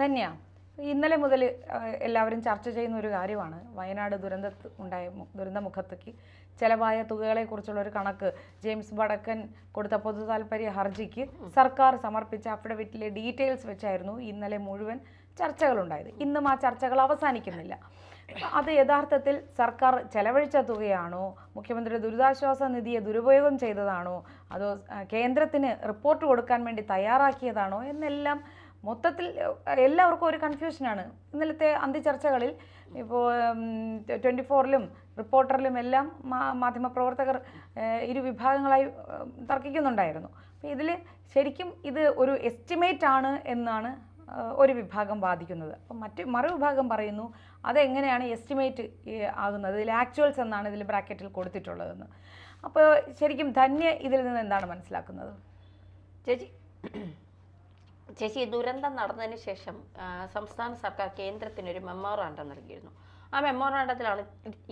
തന്നെയാ. ഇന്നലെ മുതൽ എല്ലാവരും ചർച്ച ചെയ്യുന്ന ഒരു കാര്യമാണ്. വയനാട് ദുരന്ത ഉണ്ടായ ദുരന്തമുഖത്തേക്ക് ചെലവായ തുകകളെക്കുറിച്ചുള്ള ഒരു കണക്ക് ജെയിംസ് വടക്കൻ കൊടുത്ത പൊതു താൽപ്പര്യ ഹർജിക്ക് സർക്കാർ സമർപ്പിച്ച അഫിഡവിറ്റിലെ ഡീറ്റെയിൽസ് വെച്ചായിരുന്നു ഇന്നലെ മുഴുവൻ ചർച്ചകളുണ്ടായത്. ഇന്നും ആ ചർച്ചകൾ അവസാനിക്കുന്നില്ല. അത് യഥാർത്ഥത്തിൽ സർക്കാർ ചെലവഴിച്ച തുകയാണോ? മുഖ്യമന്ത്രിയുടെ ദുരിതാശ്വാസ നിധിയെ ദുരുപയോഗം ചെയ്തതാണോ? അതോ കേന്ദ്രത്തിന് റിപ്പോർട്ട് കൊടുക്കാൻ വേണ്ടി തയ്യാറാക്കിയതാണോ? എന്നെല്ലാം മൊത്തത്തിൽ എല്ലാവർക്കും ഒരു കൺഫ്യൂഷനാണ്. ഇന്നലത്തെ അന്ത്യചർച്ചകളിൽ ഇപ്പോൾ ട്വന്റി ഫോറിലും റിപ്പോർട്ടറിലും എല്ലാം മാധ്യമപ്രവർത്തകർ ഇരുവിഭാഗങ്ങളായി ഇരു വിഭാഗങ്ങളായി തർക്കിക്കുന്നുണ്ടായിരുന്നു. അപ്പോൾ ഇതിൽ ശരിക്കും ഇത് ഒരു എസ്റ്റിമേറ്റ് ആണ് എന്നാണ് ഒരു വിഭാഗം വാദിക്കുന്നത്. അപ്പം മറ്റ് മറുവിഭാഗം പറയുന്നു അതെങ്ങനെയാണ് എസ്റ്റിമേറ്റ് ആകുന്നത്? ഇതിൽ ആക്ച്വൽസ് എന്നാണ് ഇതിൽ ബ്രാക്കറ്റിൽ കൊടുത്തിട്ടുള്ളതെന്ന്. അപ്പോൾ ശരിക്കും ധന്യ ഇതിൽ നിന്ന് എന്താണ് മനസ്സിലാക്കുന്നത്? ചേച്ചി. ചേച്ചി ദുരന്തം നടന്നതിന് ശേഷം സംസ്ഥാന സർക്കാർ കേന്ദ്രത്തിനൊരു മെമ്മോറാണ്ടം നൽകിയിരുന്നു. ആ മെമ്മോറാണ്ടത്തിലാണ്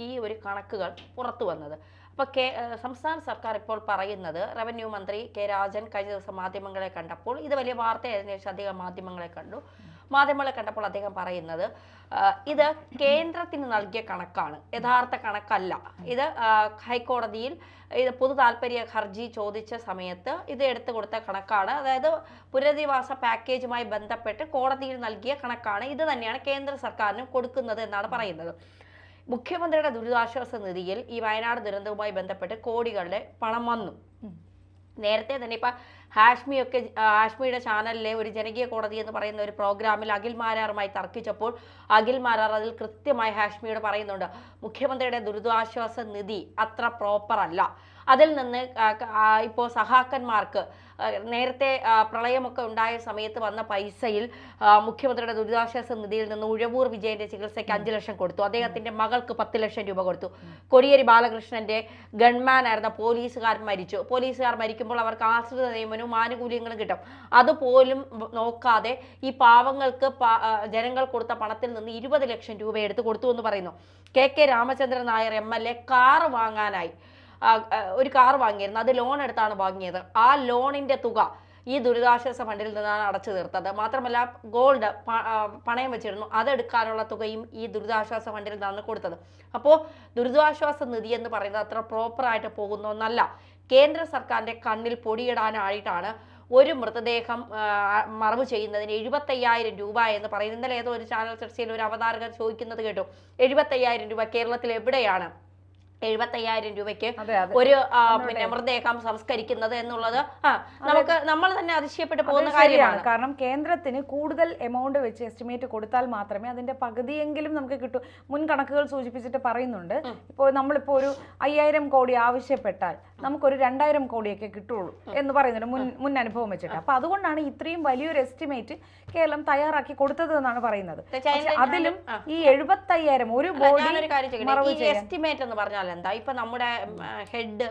ഈ ഒരു കണക്കുകൾ പുറത്തു വന്നത്. അപ്പോൾ കേ സംസ്ഥാന സർക്കാർ ഇപ്പോൾ പറയുന്നത് റവന്യൂ മന്ത്രി കെ രാജൻ കഴിഞ്ഞ ദിവസം മാധ്യമങ്ങളെ കണ്ടപ്പോൾ ഇത് വലിയ വാർത്തയായതിനു ശേഷം അദ്ദേഹം മാധ്യമങ്ങളെ കണ്ടു. മാധ്യമങ്ങളെ കണ്ടപ്പോൾ അദ്ദേഹം പറയുന്നത് ഇത് കേന്ദ്രത്തിന് നൽകിയ കണക്കാണ്. യഥാർത്ഥ കണക്കല്ല. ഇത് ഹൈക്കോടതിയിൽ ഇത് പൊതു താല്പര്യ ഹർജി ചോദിച്ച സമയത്ത് ഇത് എടുത്തു കൊടുത്ത കണക്കാണ്. അതായത് പുനരധിവാസ പാക്കേജുമായി ബന്ധപ്പെട്ട് കോടതിയിൽ നൽകിയ കണക്കാണ്. ഇത് തന്നെയാണ് കേന്ദ്ര സർക്കാരിനും കൊടുക്കുന്നത് എന്നാണ് പറയുന്നത്. മുഖ്യമന്ത്രിയുടെ ദുരിതാശ്വാസ നിധിയിൽ ഈ വയനാട് ദുരന്തവുമായി ബന്ധപ്പെട്ട് കോടികളുടെ പണം വന്നു. നേരത്തെ തന്നെ ഇപ്പൊ ഹാഷ്മിയൊക്കെ ഹാഷ്മിയുടെ ചാനലിലെ ഒരു ജനകീയ കോടതി എന്ന് പറയുന്ന ഒരു പ്രോഗ്രാമിൽ അഖിൽ മാരാറുമായി തർക്കിച്ചപ്പോൾ അഖിൽ മാരാർ അതിൽ കൃത്യമായി ഹാഷ്മിയോട് പറയുന്നുണ്ട് മുഖ്യമന്ത്രിയുടെ ദുരിതാശ്വാസ നിധി അത്ര പ്രോപ്പർ അല്ല. അതിൽ നിന്ന് ഇപ്പോൾ സഹാക്കന്മാർക്ക് നേരത്തെ പ്രളയമൊക്കെ ഉണ്ടായ സമയത്ത് വന്ന പൈസയിൽ മുഖ്യമന്ത്രിയുടെ ദുരിതാശ്വാസ നിധിയിൽ നിന്ന് ഉഴവൂർ വിജയന്റെ ചികിത്സയ്ക്ക് അഞ്ച് ലക്ഷം കൊടുത്തു. അദ്ദേഹത്തിന്റെ മകൾക്ക് പത്ത് ലക്ഷം രൂപ കൊടുത്തു. കൊടിയേരി ബാലകൃഷ്ണന്റെ ഗൺമാൻ ആയിരുന്ന പോലീസുകാർ മരിച്ചു. പോലീസുകാർ മരിക്കുമ്പോൾ അവർക്ക് ആശ്രിത നിയമനവും ആനുകൂല്യങ്ങളും കിട്ടും. അതുപോലും നോക്കാതെ ഈ പാവങ്ങൾക്ക് ജനങ്ങൾ കൊടുത്ത പണത്തിൽ നിന്ന് ഇരുപത് ലക്ഷം രൂപ എടുത്ത് കൊടുത്തു എന്ന് പറയുന്നു. K K Ramachandran Nair M L A car വാങ്ങാനായി. ഒരു കാർ വാങ്ങിയിരുന്നു. അത് ലോൺ എടുത്താണ് വാങ്ങിയത്. ആ ലോണിന്റെ തുക ഈ ദുരിതാശ്വാസ ഫണ്ടിൽ നിന്നാണ് അടച്ചു തീർത്തത്. മാത്രമല്ല ഗോൾഡ് പണയം വെച്ചിരുന്നു. അതെടുക്കാനുള്ള തുകയും ഈ ദുരിതാശ്വാസ ഫണ്ടിൽ നിന്നാണ് കൊടുത്തത്. അപ്പോൾ ദുരിതാശ്വാസ നിധി എന്ന് പറയുന്നത് അത്ര പ്രോപ്പറായിട്ട് പോകുന്ന ഒന്നല്ല കേന്ദ്ര സർക്കാരിന്റെ കണ്ണിൽ പൊടിയിടാനായിട്ടാണ് ഒരു മൃതദേഹം മറവ് ചെയ്യുന്നതിന് എഴുപത്തയ്യായിരം രൂപ എന്ന് പറയുന്നത്. ഇന്നലെ ഏതോ ഒരു ചാനൽ ചർച്ചയിൽ ഒരു അവതാരകർ ചോദിക്കുന്നത് കേട്ടു. എഴുപത്തയ്യായിരം രൂപ കേരളത്തിൽ എവിടെയാണ്? എഴുപത്തയ്യായിരം രൂപയ്ക്ക് ഒരു പിന്നെ മൃതദേഹം സംസ്കരിക്കുന്നത് എന്നുള്ളത്. ആ നമുക്ക് നമ്മൾ തന്നെ അതിശയപ്പെട്ടു പോകുന്ന കാര്യമാണ്. കാരണം കേന്ദ്രത്തിന് കൂടുതൽ എമൗണ്ട് വെച്ച് എസ്റ്റിമേറ്റ് കൊടുത്താൽ മാത്രമേ അതിന്റെ പകുതിയെങ്കിലും നമുക്ക് കിട്ടൂ. മുൻ കണക്കുകൾ സൂചിപ്പിച്ചിട്ട് പറയുന്നുണ്ട്. ഇപ്പോൾ നമ്മളിപ്പോൾ ഒരു അയ്യായിരം കോടി ആവശ്യപ്പെട്ടാൽ നമുക്കൊരു രണ്ടായിരം കോടിയൊക്കെ കിട്ടുള്ളൂ എന്ന് പറയുന്നുണ്ട് മുൻ മുൻ അനുഭവം വെച്ചിട്ട്. അപ്പൊ അതുകൊണ്ടാണ് ഇത്രയും വലിയൊരു എസ്റ്റിമേറ്റ് കേരളം തയ്യാറാക്കി കൊടുത്തത് എന്നാണ് പറയുന്നത്. അതിലും ഈ എഴുപത്തയ്യായിരം ഒരു ബോഡി എസ്റ്റിമേറ്റ് എന്ന് പറഞ്ഞാൽ എന്താ? ഇപ്പൊ നമ്മുടെ ഹെഡ്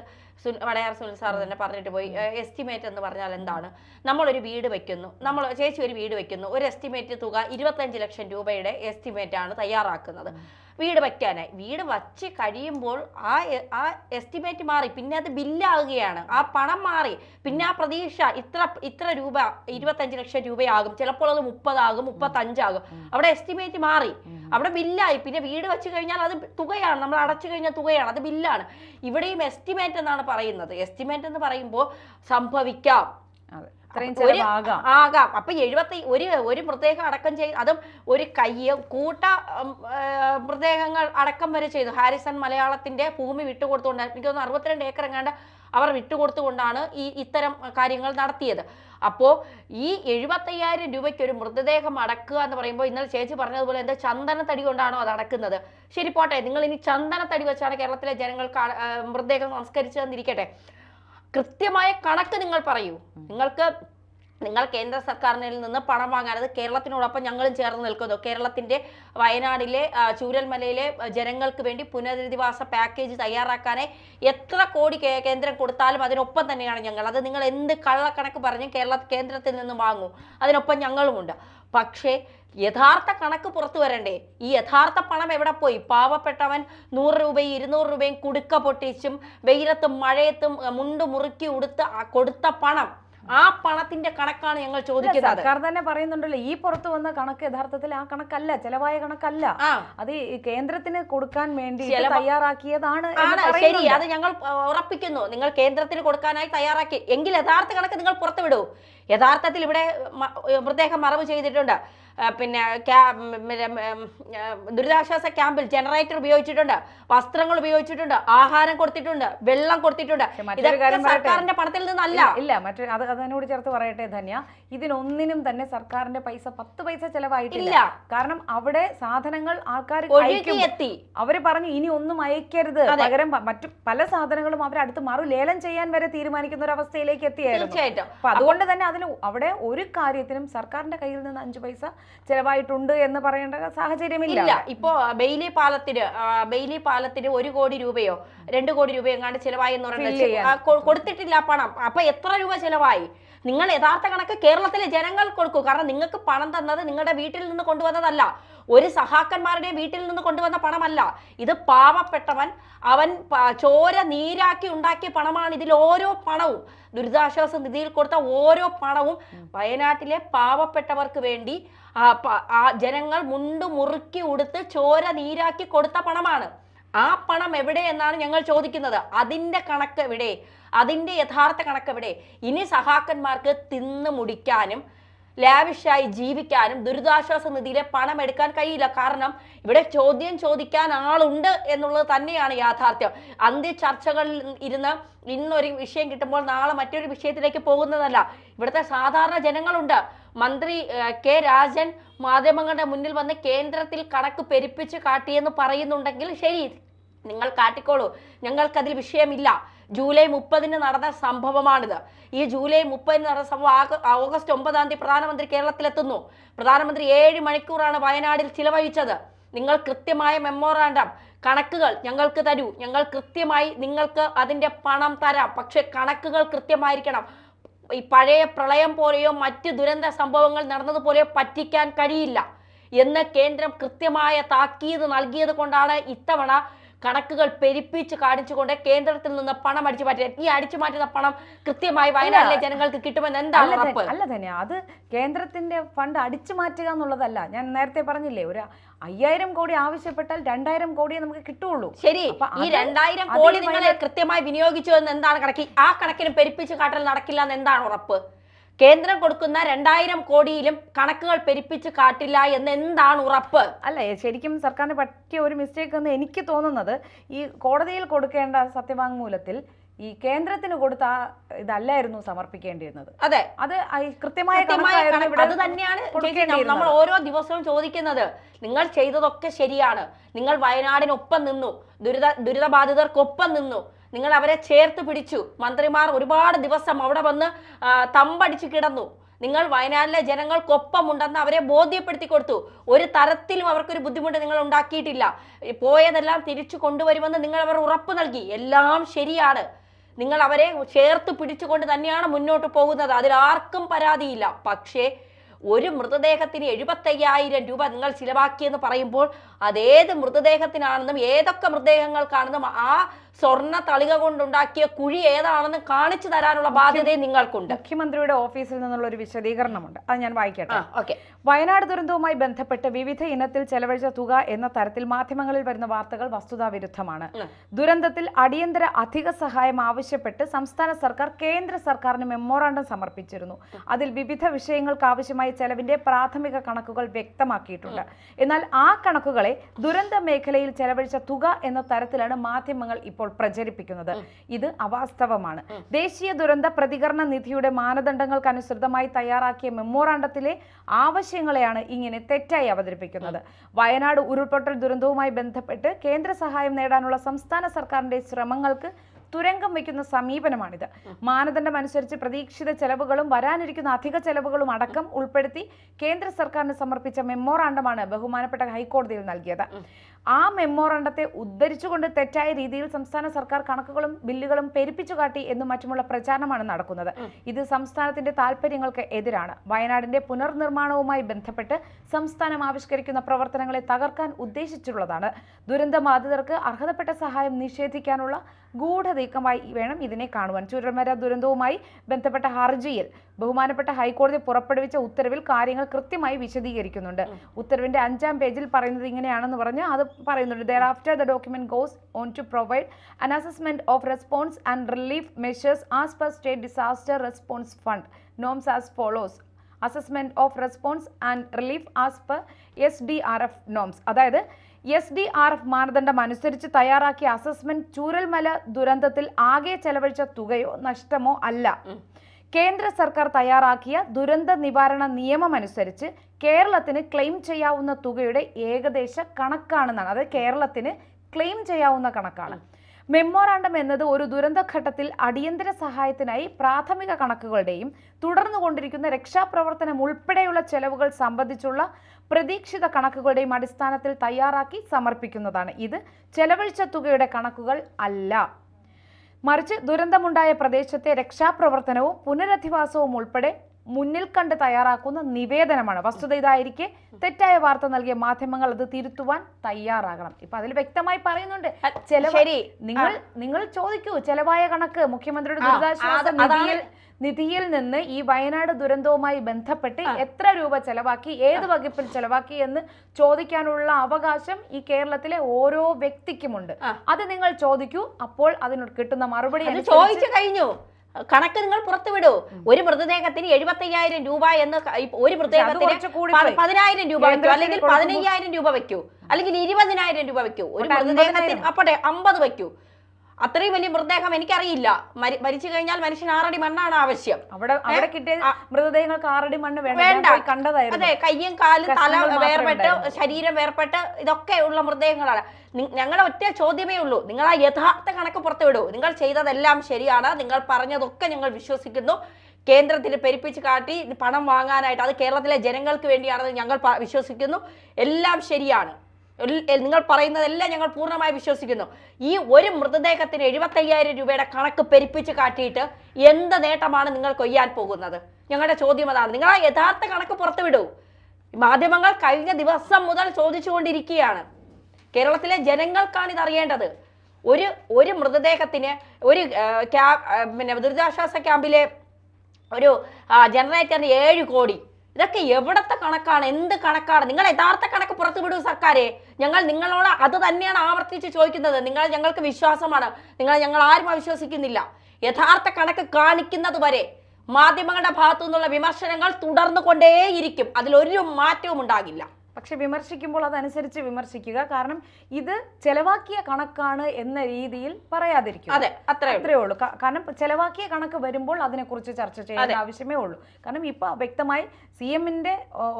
വടയാർ സുനിൽ സാർ തന്നെ പറഞ്ഞിട്ട് പോയി. എസ്റ്റിമേറ്റ് എന്ന് പറഞ്ഞാൽ എന്താണ്? നമ്മളൊരു വീട് വെക്കുന്നു. നമ്മൾ ചേച്ചി ഒരു വീട് വെക്കുന്നു. ഒരു എസ്റ്റിമേറ്റ് തുക ഇരുപത്തഞ്ച് ലക്ഷം രൂപയുടെ എസ്റ്റിമേറ്റ് ആണ് തയ്യാറാക്കുന്നത്. വീട് വയ്ക്കാനായി വീട് വച്ച് കഴിയുമ്പോൾ ആ ആ എസ്റ്റിമേറ്റ് മാറി. പിന്നെ അത് ബില്ലാകുകയാണ്. ആ പണം മാറി. പിന്നെ ആ പ്രതീക്ഷ ഇത്ര ഇത്ര രൂപ ഇരുപത്തഞ്ച് ലക്ഷം രൂപയാകും. ചിലപ്പോൾ അത് മുപ്പതാകും മുപ്പത്തഞ്ചാകും. അവിടെ എസ്റ്റിമേറ്റ് മാറി. അവിടെ ബില്ലായി. പിന്നെ വീട് വെച്ച് കഴിഞ്ഞാൽ അത് തുകയാണ്. നമ്മൾ അടച്ചു കഴിഞ്ഞാൽ തുകയാണ്. അത് ബില്ലാണ്. ഇവിടെയും എസ്റ്റിമേറ്റ് എന്നാണ് പറയുന്നത്. എസ്റ്റിമേറ്റ് എന്ന് പറയുമ്പോൾ സംഭവിക്കാം. ഒരു- ആകാം. അപ്പൊ എഴുപത്തി ഒരു ഒരു മൃതദേഹം അടക്കം ചെയ്ത് അതും ഒരു കയ്യ കൂട്ട മൃതദേഹങ്ങൾ അടക്കം വരെ ചെയ്തു. ഹാരിസൺ മലയാളത്തിന്റെ ഭൂമി വിട്ടുകൊടുത്തുകൊണ്ട് എനിക്ക് തോന്നുന്നു അറുപത്തിരണ്ട് ഏക്കർ എങ്ങാണ്ട് അവർ വിട്ടുകൊടുത്തുകൊണ്ടാണ് ഈ ഇത്തരം കാര്യങ്ങൾ നടത്തിയത്. അപ്പോൾ ഈ എഴുപത്തയ്യായിരം രൂപയ്ക്ക് ഒരു മൃതദേഹം അടക്കുക എന്ന് പറയുമ്പോൾ ഇന്നലെ ചേച്ചി പറഞ്ഞതുപോലെ എന്താ ചന്ദനത്തടി കൊണ്ടാണോ അത് അടക്കുന്നത്? ശരി പോട്ടെ. നിങ്ങൾ ഇനി ചന്ദനത്തടി വെച്ചാണ് കേരളത്തിലെ ജനങ്ങൾക്ക് മൃതദേഹം സംസ്കരിച്ചതെന്നിരിക്കട്ടെ കൃത്യമായ കണക്ക് നിങ്ങൾ പറയൂ. നിങ്ങൾക്ക് നിങ്ങൾ കേന്ദ്ര സർക്കാരിൽ നിന്ന് പണം വാങ്ങാൻ അത് കേരളത്തിനോടൊപ്പം ഞങ്ങളും ചേർന്ന് നിൽക്കുന്നു. കേരളത്തിന്റെ വയനാടിലെ ചൂരൽമലയിലെ ജനങ്ങൾക്ക് വേണ്ടി പുനരധിവാസ പാക്കേജ് തയ്യാറാക്കാനേ എത്ര കോടി കേന്ദ്രം കൊടുത്താലും അതിനൊപ്പം തന്നെയാണ് ഞങ്ങൾ. അത് നിങ്ങൾ എന്ത് കള്ളക്കണക്ക് പറഞ്ഞ് കേരള കേന്ദ്രത്തിൽ നിന്ന് വാങ്ങൂ. അതിനൊപ്പം ഞങ്ങളുമുണ്ട്. പക്ഷേ യഥാർത്ഥ കണക്ക് പുറത്തു വരണ്ടേ? ഈ യഥാർത്ഥ പണം എവിടെ പോയി? പാവപ്പെട്ടവൻ നൂറ് രൂപയും ഇരുന്നൂറ് രൂപയും കുടുക്ക പൊട്ടിച്ചും വെയിലത്തും മഴയത്തും മുണ്ട് മുറുക്കി ഉടുത്ത് കൊടുത്ത പണം ആ പണത്തിന്റെ കണക്കാണ് ഞങ്ങൾ ചോദിക്കുന്നത്. സർക്കാർ തന്നെ പറയുന്നുണ്ടല്ലോ ഈ പുറത്തു വന്ന കണക്ക് യഥാർത്ഥത്തിൽ ആ കണക്കല്ല ചെലവായ കണക്കല്ല. അത് കേന്ദ്രത്തിന് കൊടുക്കാൻ വേണ്ടി തയ്യാറാക്കിയതാണ് ശരി അത് ഞങ്ങൾ ഉറപ്പിക്കുന്നു. നിങ്ങൾ കേന്ദ്രത്തിന് കൊടുക്കാനായി തയ്യാറാക്കി. എങ്കിൽ യഥാർത്ഥ കണക്ക് നിങ്ങൾ പുറത്തുവിടൂ. യഥാർത്ഥത്തിൽ ഇവിടെ മൃതദേഹം മറവ് ചെയ്തിട്ടുണ്ട്. പിന്നെ ദുരിതാശ്വാസ ക്യാമ്പിൽ ജനറേറ്റർ ഉപയോഗിച്ചിട്ടുണ്ട് വസ്ത്രങ്ങൾ ഉപയോഗിച്ചിട്ടുണ്ട് ആഹാരം കൊടുത്തിട്ടുണ്ട് വെള്ളം കൊടുത്തിട്ടുണ്ട്. ഇതൊക്കെ. സർക്കാരിന്റെ പണത്തിൽ നിന്നല്ല. ഇല്ല, മറ്റൊരു അത് അതിനോട് ചേർത്ത് പറയട്ടെ ധന്യ. ഇതിനൊന്നിനും തന്നെ സർക്കാരിന്റെ പൈസ പത്ത് പൈസ ചെലവായിട്ടില്ല. കാരണം അവിടെ സാധനങ്ങൾ ആൾക്കാർ എത്തി. അവർ പറഞ്ഞു ഇനി ഒന്നും അയക്കരുത്. പകരം മറ്റു പല സാധനങ്ങളും അവർ അടുത്ത് മറു. ലേലം ചെയ്യാൻ വരെ തീരുമാനിക്കുന്ന ഒരു അവസ്ഥയിലേക്ക് എത്തിയായിരുന്നു. തീർച്ചയായിട്ടും. അതുകൊണ്ട് തന്നെ അതിന് അവിടെ ഒരു കാര്യത്തിനും സർക്കാരിന്റെ കയ്യിൽ നിന്ന് അഞ്ചു പൈസ ചെലവായിട്ടുണ്ട് എന്ന് പറയേണ്ട സാഹചര്യമില്ല. ഇല്ല ഇപ്പോ ബെയിലി പാലത്തിന് ബെയിലി പാലത്തിന് ഒരു കോടി രൂപയോ രണ്ട് കോടി രൂപയോ എങ്ങാണ്ട് ചെലവായി എന്ന് പറയുന്നത് കൊടുത്തിട്ടില്ല പണം. അപ്പൊ എത്ര രൂപ ചെലവായി? നിങ്ങൾ യഥാർത്ഥ കണക്ക് കേരളത്തിലെ ജനങ്ങൾ കൊടുക്കൂ. കാരണം നിങ്ങൾക്ക് പണം തന്നത് നിങ്ങളുടെ വീട്ടിൽ നിന്ന് കൊണ്ടുവന്നതല്ല. ഒരു സഹാക്കന്മാരുടെ വീട്ടിൽ നിന്ന് കൊണ്ടുവന്ന പണമല്ല. ഇത് പാവപ്പെട്ടവൻ അവൻ ചോര നീരാക്കി ഉണ്ടാക്കിയ പണമാണ്. ഇതിൽ ഓരോ പണവും ദുരിതാശ്വാസ നിധിയിൽ കൊടുത്ത ഓരോ പണവും വയനാട്ടിലെ പാവപ്പെട്ടവർക്ക് വേണ്ടി ജനങ്ങൾ മുണ്ട് മുറുക്കി ഉടുത്ത് ചോര നീരാക്കി കൊടുത്ത പണമാണ്. ആ പണം എവിടെ എന്നാണ് ഞങ്ങൾ ചോദിക്കുന്നത്. അതിന്റെ കണക്ക് എവിടെ? അതിന്റെ യഥാർത്ഥ കണക്ക് എവിടെ? ഇനി സഹാക്കന്മാർക്ക് തിന്ന് മുടിക്കാനും ലാവിഷായി ജീവിക്കാനും ദുരിതാശ്വാസ നിധിയിലെ പണം എടുക്കാൻ കഴിയില്ല. കാരണം ഇവിടെ ചോദ്യം ചോദിക്കാൻ ആളുണ്ട് എന്നുള്ളത് തന്നെയാണ് യാഥാർത്ഥ്യം. അന്ത്യ ചർച്ചകളിൽ ഇരുന്ന് ഇന്നൊരു വിഷയം കിട്ടുമ്പോൾ നാളെ മറ്റൊരു വിഷയത്തിലേക്ക് പോകുന്നതല്ല. ഇവിടുത്തെ സാധാരണ ജനങ്ങളുണ്ട്. മന്ത്രി കെ രാജൻ മാധ്യമങ്ങളുടെ മുന്നിൽ വന്ന് കേന്ദ്രത്തിൽ കണക്ക് പെരുപ്പിച്ച് കാട്ടിയെന്ന് പറയുന്നുണ്ടെങ്കിൽ ശരി നിങ്ങൾ കാട്ടിക്കോളൂ. ഞങ്ങൾക്കതിൽ വിഷയമില്ല. ജൂലൈ മുപ്പതിന് നടന്ന സംഭവമാണിത്. ഈ ജൂലൈ മുപ്പതിന് നടന്ന സംഭവം ഓഗസ്റ്റ് ഒമ്പതാം തീയതി പ്രധാനമന്ത്രി കേരളത്തിലെത്തുന്നു. പ്രധാനമന്ത്രി ഏഴ് മണിക്കൂറാണ് വയനാടിൽ ചിലവഴിച്ചത്. നിങ്ങൾ കൃത്യമായ മെമ്മോറാണ്ടം കണക്കുകൾ ഞങ്ങൾക്ക് തരൂ. ഞങ്ങൾ കൃത്യമായി നിങ്ങൾക്ക് അതിന്റെ പണം തരാം. പക്ഷെ കണക്കുകൾ കൃത്യമായിരിക്കണം. ഈ പഴയ പ്രളയം പോലെയോ മറ്റ് ദുരന്ത സംഭവങ്ങൾ നടന്നതുപോലെയോ പറ്റിക്കാൻ കഴിയില്ല. എന്ന് കേന്ദ്രം കൃത്യമായ താക്കീത് നൽകിയത് കൊണ്ടാണ് ഇത്തവണ കണക്കുകൾ പെരുപ്പിച്ച് കാണിച്ചുകൊണ്ട് കേന്ദ്രത്തിൽ നിന്ന് പണം അടിച്ചു മാറ്റിയത് ഈ അടിച്ചു മാറ്റുന്ന പണം കൃത്യമായി വയനാട്ടിലെ ജനങ്ങൾക്ക് കിട്ടുമെന്ന് എന്താണ് അല്ല തന്നെ. അത് കേന്ദ്രത്തിന്റെ ഫണ്ട് അടിച്ചു മാറ്റുക എന്നുള്ളതല്ല. ഞാൻ നേരത്തെ പറഞ്ഞില്ലേ ഒരു അയ്യായിരം കോടി ആവശ്യപ്പെട്ടാൽ രണ്ടായിരം കോടിയെ നമുക്ക് കിട്ടുള്ളൂ ശരി. ഈ രണ്ടായിരം കോടി നിങ്ങൾ കൃത്യമായി വിനിയോഗിച്ചു എന്ന് എന്താണ് കണക്ക്? ആ കണക്കിന് പെരുപ്പിച്ച് കാട്ടൽ നടക്കില്ല എന്ന് എന്താണ് ഉറപ്പ്? കേന്ദ്രം കൊടുക്കുന്ന രണ്ടായിരം കോടിയിലും കണക്കുകൾ പെരുപ്പിച്ച് കാട്ടില്ല എന്ന് എന്താണ് ഉറപ്പ്? അല്ല ശരിക്കും സർക്കാരിന് പറ്റിയ ഒരു മിസ്റ്റേക്ക് എന്ന് എനിക്ക് തോന്നുന്നത് ഈ കോടതിയിൽ കൊടുക്കേണ്ട സത്യവാങ്മൂലത്തിൽ ഈ കേന്ദ്രത്തിന് കൊടുത്ത ഇതല്ലായിരുന്നു സമർപ്പിക്കേണ്ടിയിരുന്നത്. അതെ. അത് കൃത്യമായ അത് തന്നെയാണ് നമ്മൾ ഓരോ ദിവസവും ചോദിക്കുന്നത്. നിങ്ങൾ ചെയ്തതൊക്കെ ശരിയാണ്. നിങ്ങൾ വയനാടിനൊപ്പം നിന്നു. ദുരിത ദുരിതബാധിതർക്കൊപ്പം നിന്നു. നിങ്ങൾ അവരെ ചേർത്ത് പിടിച്ചു. മന്ത്രിമാർ ഒരുപാട് ദിവസം അവിടെ വന്ന് തമ്പടിച്ച് കിടന്നു. നിങ്ങൾ വയനാട്ടിലെ ജനങ്ങൾക്കൊപ്പം ഉണ്ടെന്ന് അവരെ ബോധ്യപ്പെടുത്തി കൊടുത്തു. ഒരു തരത്തിലും അവർക്കൊരു ബുദ്ധിമുട്ട് നിങ്ങൾ ഉണ്ടാക്കിയിട്ടില്ല. പോയതെല്ലാം തിരിച്ചു കൊണ്ടുവരുമെന്ന് നിങ്ങൾ അവർ ഉറപ്പ് നൽകി. എല്ലാം ശരിയാണ്. നിങ്ങൾ അവരെ ചേർത്ത് പിടിച്ചുകൊണ്ട് തന്നെയാണ് മുന്നോട്ട് പോകുന്നത്. അതിൽ ആർക്കും പരാതിയില്ല. പക്ഷേ ഒരു മൃതദേഹത്തിന് എഴുപത്തയ്യായിരം രൂപ നിങ്ങൾ ചിലവാക്കിയെന്ന് പറയുമ്പോൾ അതേത് മൃതദേഹത്തിനാണെന്നും ഏതൊക്കെ മൃതദേഹങ്ങൾക്കാണെന്നും ആ സ്വർണ തളിക കൊണ്ടുണ്ടാക്കിയ കുഴി ഏതാണെന്ന് കാണിച്ചു തരാനുള്ള ബാധ്യതയും നിങ്ങൾക്കുണ്ട്. മുഖ്യമന്ത്രിയുടെ ഓഫീസിൽ നിന്നുള്ള ഒരു വിശദീകരണമുണ്ട്. അത് ഞാൻ വായിക്കട്ടെ. ഓക്കെ. വയനാട് ദുരന്തവുമായി ബന്ധപ്പെട്ട് വിവിധ ഇനത്തിൽ ചെലവഴിച്ച തുക എന്ന തരത്തിൽ മാധ്യമങ്ങളിൽ വരുന്ന വാർത്തകൾ വസ്തുതാ വിരുദ്ധമാണ്. ദുരന്തത്തിൽ അടിയന്തര അധിക സഹായം ആവശ്യപ്പെട്ട് സംസ്ഥാന സർക്കാർ കേന്ദ്ര സർക്കാരിന് മെമ്മോറാണ്ടം സമർപ്പിച്ചിരുന്നു. അതിൽ വിവിധ വിഷയങ്ങൾക്ക് ആവശ്യമായ ചെലവിന്റെ പ്രാഥമിക കണക്കുകൾ വ്യക്തമാക്കിയിട്ടുണ്ട്. എന്നാൽ ആ കണക്കുകളെ ദുരന്ത മേഖലയിൽ ചെലവഴിച്ച തുക എന്ന തരത്തിലാണ് മാധ്യമങ്ങൾ ഇപ്പോൾ പ്രചരിപ്പിക്കുന്നത്. ഇത് അവാസ്തവമാണ്. ദേശീയ ദുരന്ത പ്രതികരണ നിധിയുടെ മാനദണ്ഡങ്ങൾക്കനുസൃതമായി തയ്യാറാക്കിയ മെമ്മോറാണ്ടത്തിലെ ആവശ്യങ്ങളെയാണ് ഇങ്ങനെ തെറ്റായി അവതരിപ്പിക്കുന്നത്. വയനാട് ഉരുൾപൊട്ടൽ ദുരന്തവുമായി ബന്ധപ്പെട്ട് കേന്ദ്ര സഹായം നേടാനുള്ള സംസ്ഥാന സർക്കാരിന്റെ ശ്രമങ്ങൾക്ക് തുരങ്കം വയ്ക്കുന്ന സമീപനമാണിത്. മാനദണ്ഡം അനുസരിച്ച് പ്രതീക്ഷിത ചെലവുകളും വരാനിരിക്കുന്ന അധിക ചെലവുകളും അടക്കം ഉൾപ്പെടുത്തി കേന്ദ്ര സർക്കാരിന് സമർപ്പിച്ച മെമ്മോറാണ്ടമാണ് ബഹുമാനപ്പെട്ട ഹൈക്കോടതിയിൽ നൽകിയത്. ആ മെമ്മോറണ്ടത്തെ ഉദ്ധരിച്ചുകൊണ്ട് തെറ്റായ രീതിയിൽ സംസ്ഥാന സർക്കാർ കണക്കുകളും ബില്ലുകളും പെരുപ്പിച്ചു കാട്ടി എന്നും മറ്റുമുള്ള പ്രചാരണമാണ് നടക്കുന്നത്. ഇത് സംസ്ഥാനത്തിന്റെ താല്പര്യങ്ങൾക്ക് എതിരാണ്. വയനാടിന്റെ പുനർനിർമ്മാണവുമായി ബന്ധപ്പെട്ട് സംസ്ഥാനം ആവിഷ്കരിക്കുന്ന പ്രവർത്തനങ്ങളെ തകർക്കാൻ ഉദ്ദേശിച്ചുള്ളതാണ് ദുരന്തബാധിതർക്ക് അർഹതപ്പെട്ട സഹായം നിഷേധിക്കാനുള്ള ഗൂഢനീക്കമായി വേണം ഇതിനെ കാണുവാൻ. ചുരൽമര ദുരന്തവുമായി ബന്ധപ്പെട്ട ഹർജിയിൽ ബഹുമാനപ്പെട്ട ഹൈക്കോടതി പുറപ്പെടുവിച്ച ഉത്തരവിൽ കാര്യങ്ങൾ കൃത്യമായി വിശദീകരിക്കുന്നുണ്ട്. ഉത്തരവിന്റെ അഞ്ചാം പേജിൽ പറയുന്നത് ഇങ്ങനെയാണെന്ന് പറഞ്ഞ് അത് പറയുന്നുണ്ട്. Thereafter the document goes on to provide an assessment of response and relief measures as per state disaster response fund norms as follows assessment of response and relief as per S D R F norms അതായത് S D R F മാനദണ്ഡം അനുസരിച്ച് തയ്യാറാക്കിയ assessment Chooralmala ദുരന്തത്തിൽ ആകെ ചെലവഴിച്ച തുകയോ നഷ്ടമോ അല്ല. കേന്ദ്ര സർക്കാർ തയ്യാറാക്കിയ ദുരന്ത നിവാരണ നിയമം അനുസരിച്ച് കേരളത്തിന് ക്ലെയിം ചെയ്യാവുന്ന തുകയുടെ ഏകദേശ കണക്കാണെന്നാണ്. അതായത് കേരളത്തിന് ക്ലെയിം ചെയ്യാവുന്ന കണക്കാണ്. മെമ്മോറാണ്ടം എന്നത് ഒരു ദുരന്തഘട്ടത്തിൽ അടിയന്തര സഹായത്തിനായി പ്രാഥമിക കണക്കുകളുടെയും തുടർന്നു കൊണ്ടിരിക്കുന്ന രക്ഷാപ്രവർത്തനം ഉൾപ്പെടെയുള്ള ചെലവുകൾ സംബന്ധിച്ചുള്ള പ്രതീക്ഷിത കണക്കുകളുടെയും അടിസ്ഥാനത്തിൽ തയ്യാറാക്കി സമർപ്പിക്കുന്നതാണ്. ഇത് ചെലവഴിച്ച തുകയുടെ കണക്കുകൾ അല്ല. മറിച്ച് ദുരന്തമുണ്ടായ പ്രദേശത്തെ രക്ഷാപ്രവർത്തനവും പുനരധിവാസവും ഉൾപ്പെടെ മുന്നിൽ കണ്ട് തയ്യാറാക്കുന്ന നിവേദനമാണ്. വസ്തുത ഇതായിരിക്കെ തെറ്റായ വാർത്ത നൽകിയ മാധ്യമങ്ങൾ അത് തിരുത്തുവാൻ തയ്യാറാകണം. ഇപ്പൊ അതിൽ വ്യക്തമായി പറയുന്നുണ്ട്. ചെലവ് ശരി. നിങ്ങൾ നിങ്ങൾ ചോദിക്കൂ ചെലവായ കണക്ക് മുഖ്യമന്ത്രിയുടെ ദുരിതാശ്വാസ നിധിയിൽ നിധിയിൽ നിന്ന് ഈ വയനാട് ദുരന്തവുമായി ബന്ധപ്പെട്ട് എത്ര രൂപ ചെലവാക്കി ഏത് വകുപ്പിൽ ചെലവാക്കി എന്ന് ചോദിക്കാനുള്ള അവകാശം ഈ കേരളത്തിലെ ഓരോ വ്യക്തിക്കുമുണ്ട്. അത് നിങ്ങൾ ചോദിക്കൂ അപ്പോൾ അതിന് കിട്ടുന്ന മറുപടി ചോദിച്ചു കഴിഞ്ഞു. കണക്ക് നിങ്ങൾ പുറത്തുവിടൂ ഒരു മൃതദേഹത്തിന് എഴുപത്തയ്യായിരം രൂപ എന്ന് ഒരു മൃതദേഹത്തിന് പതിനായിരം രൂപ വെക്കൂ. അല്ലെങ്കിൽ പതിനയ്യായിരം രൂപ വെക്കൂ. അല്ലെങ്കിൽ ഇരുപതിനായിരം രൂപ വെക്കൂ. ഒരു മൃതദേഹത്തിന് അപ്പോട്ടെ അമ്പത് വെക്കൂ. അത്രയും വലിയ മൃതദേഹം എനിക്കറിയില്ല. മരി- മരിച്ചു കഴിഞ്ഞാൽ മനുഷ്യന് ആറടി മണ്ണാണ് ആവശ്യം. അവിടെ അവിടെ കിട്ടിയ. മൃതദേഹങ്ങൾക്ക് ആറടി മണ്ണ് വേണ്ട. കണ്ടതായിരുന്നു. അതെ കയ്യും കാലും തല വേർപെട്ട് ശരീരം വേർപെട്ട് ഇതൊക്കെ ഉള്ള മൃതദേഹങ്ങളാണ്. ഞങ്ങളുടെ ഒറ്റ ചോദ്യമേ ഉള്ളൂ. നിങ്ങൾ ആ യഥാർത്ഥ കണക്ക് പുറത്തുവിടൂ നിങ്ങൾ ചെയ്തതെല്ലാം ശരിയാണ്. നിങ്ങൾ പറഞ്ഞതൊക്കെ ഞങ്ങൾ വിശ്വസിക്കുന്നു. കേന്ദ്രത്തിൽ പെരുപ്പിച്ച് കാട്ടി പണം വാങ്ങാനായിട്ട് അത് കേരളത്തിലെ ജനങ്ങൾക്ക് വേണ്ടിയാണെന്ന് ഞങ്ങൾ വിശ്വസിക്കുന്നു. എല്ലാം ശരിയാണ്. നിങ്ങൾ പറയുന്നതെല്ലാം ഞങ്ങൾ പൂർണമായി വിശ്വസിക്കുന്നു. ഈ ഒരു മൃതദേഹത്തിന് എഴുപത്തയ്യായിരം രൂപയുടെ കണക്ക് പെരുപ്പിച്ച് കാട്ടിയിട്ട് എന്ത് നേട്ടമാണ് നിങ്ങൾ കൊയ്യാൻ പോകുന്നത്? ഞങ്ങളുടെ ചോദ്യം അതാണ്. നിങ്ങൾ ആ യഥാർത്ഥ കണക്ക് പുറത്തുവിടൂ. മാധ്യമങ്ങൾ കഴിഞ്ഞ ദിവസം മുതൽ ചോദിച്ചുകൊണ്ടിരിക്കുകയാണ്. കേരളത്തിലെ ജനങ്ങൾക്കാണ് ഇത് അറിയേണ്ടത് ഒരു ഒരു മൃതദേഹത്തിന് ഒരു ക്യാ- പിന്നെ ദുരിതാശ്വാസ ക്യാമ്പിലെ ഒരു ജനറേറ്ററിന് ഏഴ് കോടി. ഇതൊക്കെ എവിടത്തെ കണക്കാണ്? എന്ത് കണക്കാണ്? നിങ്ങൾ യഥാർത്ഥ കണക്ക് പുറത്തു വിടൂ സർക്കാരെ. ഞങ്ങൾ നിങ്ങളോട് അത് തന്നെയാണ് ആവർത്തിച്ച് ചോദിക്കുന്നത്. നിങ്ങൾ ഞങ്ങൾക്ക് വിശ്വാസമാണ്. നിങ്ങൾ ഞങ്ങൾ ആരും അവിശ്വസിക്കുന്നില്ല. യഥാർത്ഥ കണക്ക് കാണിക്കുന്നത് വരെ മാധ്യമങ്ങളുടെ ഭാഗത്തു നിന്നുള്ള വിമർശനങ്ങൾ തുടർന്നു കൊണ്ടേയിരിക്കും അതിലൊരു മാറ്റവും ഉണ്ടാകില്ല. പക്ഷെ വിമർശിക്കുമ്പോൾ അതനുസരിച്ച് വിമർശിക്കുക. കാരണം ഇത് ചെലവാക്കിയ കണക്കാണ് എന്ന രീതിയിൽ പറയാതിരിക്കും അതെ അത്രേ ഉള്ളൂ. കാരണം ചെലവാക്കിയ കണക്ക് വരുമ്പോൾ അതിനെക്കുറിച്ച് ചർച്ച ചെയ്യേണ്ട ആവശ്യമേ ഉള്ളൂ. കാരണം ഇപ്പൊ വ്യക്തമായി സി എമ്മിന്റെ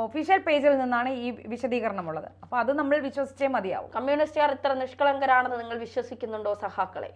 ഒഫീഷ്യൽ പേജിൽ നിന്നാണ് ഈ വിശദീകരണം ഉള്ളത് അപ്പൊ അത് നമ്മൾ വിശ്വസിച്ചേ മതിയാവും. കമ്മ്യൂണിസ്റ്റുകാർ ഇത്ര നിഷ്കളങ്കരാണെന്ന് നിങ്ങൾ വിശ്വസിക്കുന്നുണ്ടോ സഹാക്കളെ?